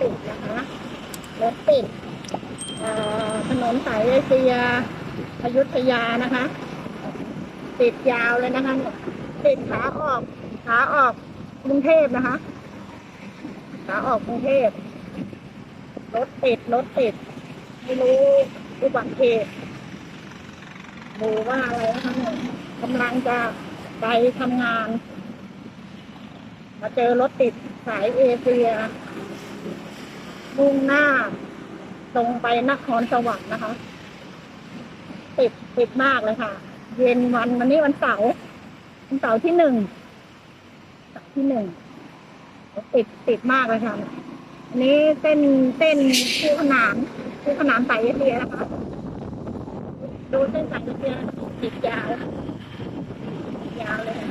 ติดนะคะรถติดถนนสายเอเชียอยุธยานะคะ ติดยาวเลยนะคะติดขาออกขาออกกรุงเทพนะคะขาออกกรุงเทพรถติดรถติดไม่รู้อุบัติเหตุหรือว่าอะไรนะคะกำลังจะไปทำงาน มาเจอรถติดสายเอเชีย มุ่งหน้า ตรงไปนครสวรรค์นะคะ ติดติดมากเลยค่ะ เย็นวันวันนี้วันเสาร์วันเสาร์ที่หนึ่งเสาร์ที่หนึ่งติดติดมากเลยค่ะอันนี้เต้นเต้นคู่ขนานคู่ขนานสายเอเชียนะคะ ดูเส้นสายเอเชียติดยาวยาวเลยค่ะ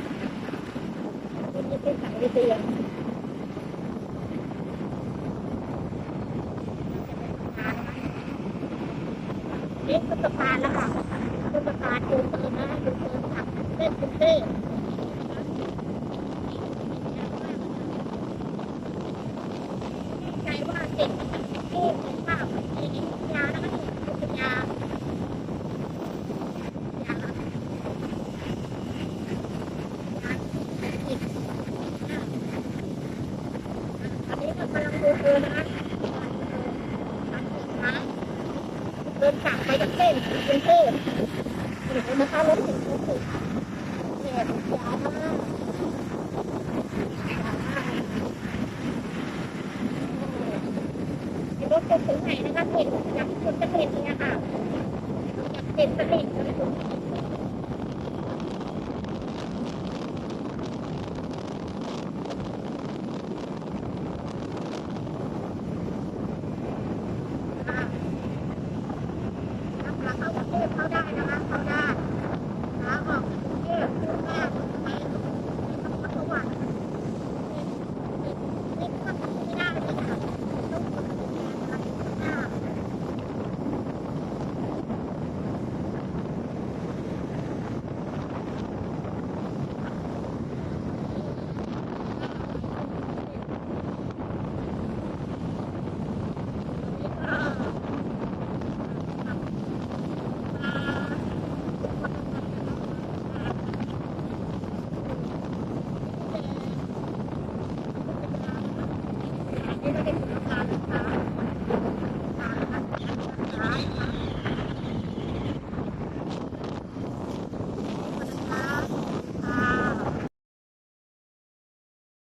นี่เส้นสายเอเชีย นี่คือสะพานแล้วค่ะคือสะพานยูเทิร์นนะยูเทิร์นขับเส้นกรุงเทพใจว่าเด็กที่เป็นภาพในนิยาแล้วก็นิยาอันนี้ก็กำลังดูเธอนะคะ เดินกลับไปจากเส้นกรุงเทพเห็นไหมคะรถติดรถติดเนี่ยาวมากรถจะถึงไหนนะคะเห็นจากจุดเกิดเหตุเนี่ยค่ะจากเห็นสนิทเลยคุณค่ะ ถ้าเข้ากรุงเทพเข้าได้นะคะเข้าได้ขาออกกรุงเทพมุ่งหน้าไปนครสวรรค์นี่ก็ไม่ได้เลยค่ะต้องกดสัญญาณอะไรข้างหน้า นี่ก็เป็นสะพาคานนะคะ